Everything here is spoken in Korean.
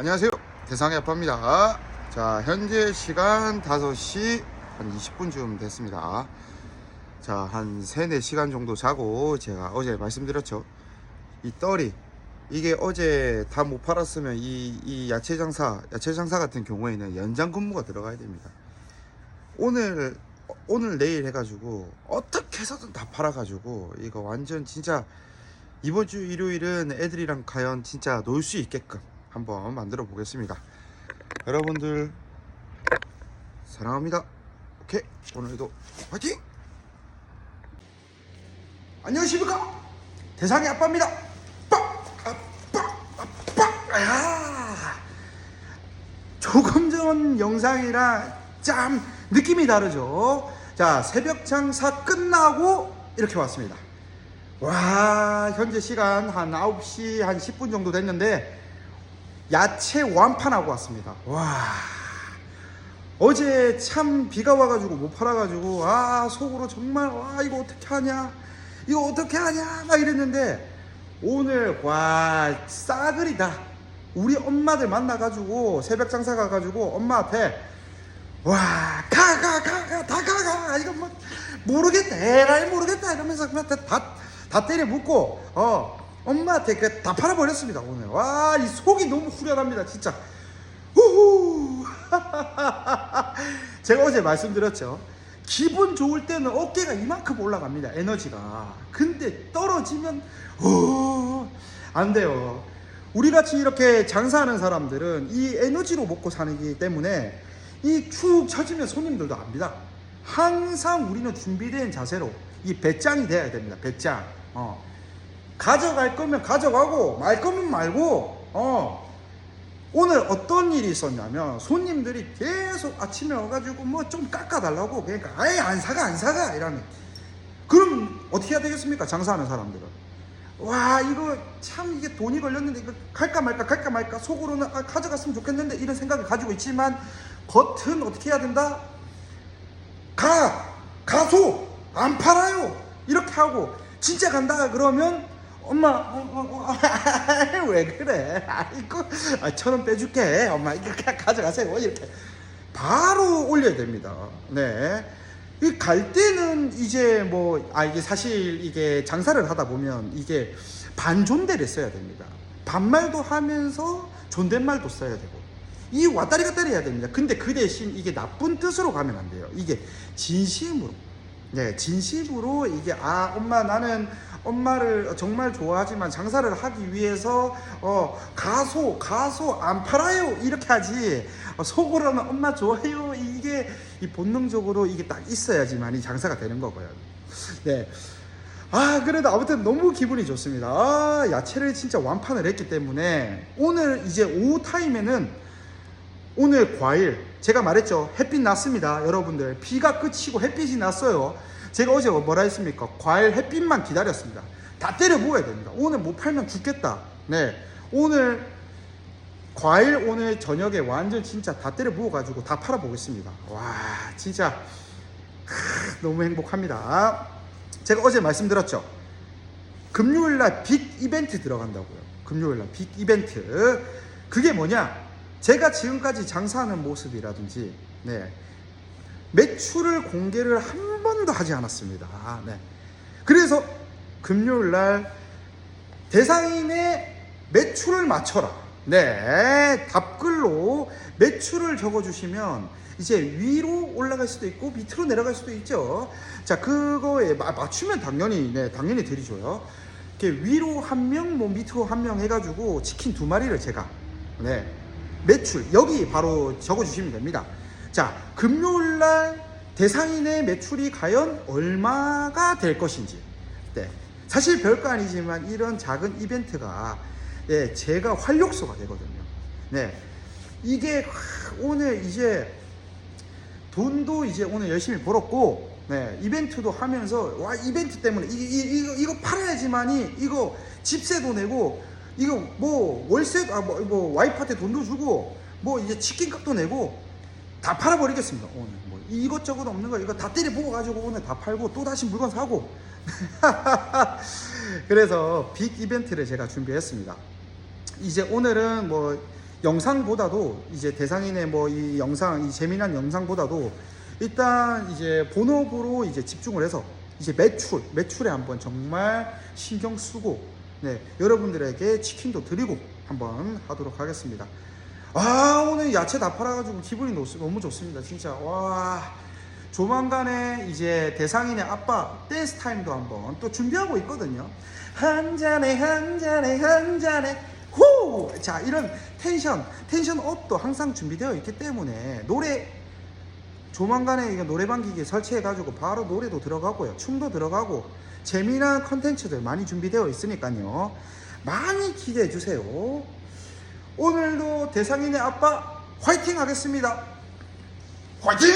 안녕하세요. 대상의 아빠입니다. 자, 현재 시간 5시 한 20분쯤 됐습니다. 자, 한 3, 4시간 정도 자고 제가 어제 말씀드렸죠. 이 떨이 이게 어제 다 못 팔았으면 이, 이 야채 장사, 야채 장사 같은 경우에는 연장 근무가 들어가야 됩니다. 오늘 오늘 내일 해가지고 어떻게 해서든 다 팔아가지고 이거 완전 진짜 이번 주 일요일은 애들이랑 과연 진짜 놀 수 있게끔 한번 만들어 보겠습니다. 여러분들 사랑합니다. 오케이 오늘도 화이팅! 안녕하십니까 대상의 아빠입니다. 빡 아빠 아빠 야 조금 전 영상이랑 참 느낌이 다르죠. 자 새벽 장사 끝나고 이렇게 왔습니다. 와 현재 시간 한 9시 한 10분 정도 됐는데 야채 완판하고 왔습니다. 와. 어제 참 비가 와가지고 못 팔아가지고 아 속으로 정말 와 이거 어떻게 하냐? 이거 어떻게 하냐? 막 이랬는데 오늘 와 싸그리다. 우리 엄마들 만나가지고 새벽 장사 가가지고 엄마 앞에 와가 가 가 가 다 가가. 이거 뭐 모르겠다. 에라이 모르겠다. 이러면서 그냥 다, 다, 다 때려 묻고 어 엄마한테 그 다 팔아버렸습니다 오늘 와 이 속이 너무 후련합니다 진짜 우후 제가 어제 말씀드렸죠 기분 좋을 때는 어깨가 이만큼 올라갑니다 에너지가 근데 떨어지면 어, 안 돼요 우리 같이 이렇게 장사하는 사람들은 이 에너지로 먹고 사기 때문에 이 축 처지면 손님들도 압니다. 항상 우리는 준비된 자세로 이 배짱이 돼야 됩니다. 배짱. 어. 가져갈 거면 가져가고 말 거면 말고 어. 오늘 어떤 일이 있었냐면 손님들이 계속 아침에 와가지고 뭐 좀 깎아달라고 그러니까 아예 안 사가 안 사가 이러면 그럼 어떻게 해야 되겠습니까? 장사하는 사람들은. 와 이거 참 이게 돈이 걸렸는데 이거 갈까 말까 갈까 말까 속으로는 아, 가져갔으면 좋겠는데 이런 생각을 가지고 있지만 겉은 어떻게 해야 된다? 가 가소! 안 팔아요! 이렇게 하고 진짜 간다 그러면 엄마 어, 어, 어, 왜 그래 아이고 아, 천원 빼줄게 엄마 그냥 가져가세요 이렇게 바로 올려야 됩니다 네. 이 갈 때는 이제 뭐, 아, 이게 사실 이게 장사를 하다 보면 이게 반존대를 써야 됩니다. 반말도 하면서 존댓말도 써야 되고. 이 왔다리 갔다리 해야 됩니다. 근데 그 대신 이게 나쁜 뜻으로 가면 안 돼요. 이게 진심으로. 네, 진심으로 이게, 아, 엄마 나는 엄마를 정말 좋아하지만 장사를 하기 위해서 어 가소 가소 안 팔아요 이렇게 하지 어, 속으로는 엄마 좋아해요 이게 이 본능적으로 이게 딱 있어야지만 이 장사가 되는 거고요. 네. 아 그래도 아무튼 너무 기분이 좋습니다. 아, 야채를 진짜 완판을 했기 때문에 오늘 이제 오후 타임에는 오늘 과일 제가 말했죠 햇빛 났습니다 여러분들 비가 그치고 햇빛이 났어요 제가 어제 뭐라 했습니까? 과일 햇빛만 기다렸습니다. 다 때려 부어야 됩니다. 오늘 못 팔면 죽겠다. 네. 오늘 과일 오늘 저녁에 완전 진짜 다 때려 부어 가지고 다 팔아 보겠습니다. 와 진짜 크, 너무 행복합니다. 제가 어제 말씀드렸죠. 금요일날 빅 이벤트 들어간다고요. 금요일날 빅 이벤트. 그게 뭐냐? 제가 지금까지 장사하는 모습이라든지 네. 매출을 공개를 한 번도 하지 않았습니다. 네. 그래서 금요일 날 대상인의 매출을 맞춰라. 네. 답글로 매출을 적어 주시면 이제 위로 올라갈 수도 있고 밑으로 내려갈 수도 있죠. 자, 그거에 마- 맞추면 당연히 네, 당연히. 이렇게 위로 한 명, 뭐 밑으로 한 명 해가지고 치킨 두 마리를 제가 네 매출 여기 바로 적어주시면 됩니다. 자 금요일 날 대상인의 매출이 과연 얼마가 될 것인지. 네 사실 별거 아니지만 이런 작은 이벤트가 네, 제가 활력소가 되거든요. 네 이게 오늘 이제 돈도 이제 오늘 열심히 벌었고 네, 이벤트도 하면서 와 이벤트 때문에 이, 이, 이거 이거 팔아야지만이 이거 집세도 내고 이거 뭐 월세 아뭐 뭐 와이프한테 돈도 주고 뭐 이제 치킨값도 내고 다 팔아버리겠습니다. 오늘 뭐 이것저것 없는 거 이거 다 때려 부어 가지고 오늘 다 팔고 또 다시 물건 사고. 그래서 빅 이벤트를 제가 준비했습니다. 이제 오늘은 뭐 영상보다도 이제 대상인의 뭐 이 영상 이 재미난 영상보다도 일단 이제 본업으로 이제 집중을 해서 이제 매출 매출에 한번 정말 신경 쓰고 네 여러분들에게 치킨도 드리고 한번 하도록 하겠습니다. 아 오늘 야채 다 팔아가지고 기분이 너무, 좋습니다 진짜. 와. 조만간에 이제 대상인의 아빠 댄스 타임도 한번 또 준비하고 있거든요. 한 잔에 한 잔에 한 잔에. 후자 이런 텐션 텐션 업도 항상 준비되어 있기 때문에 노래 조만간에 이거 노래방 기기 설치해 가지고 바로 노래도 들어가고요. 춤도 들어가고 재미난 컨텐츠들 많이 준비되어 있으니까요. 많이 기대해 주세요 오늘도 대상인의 아빠 화이팅 하겠습니다. 화이팅!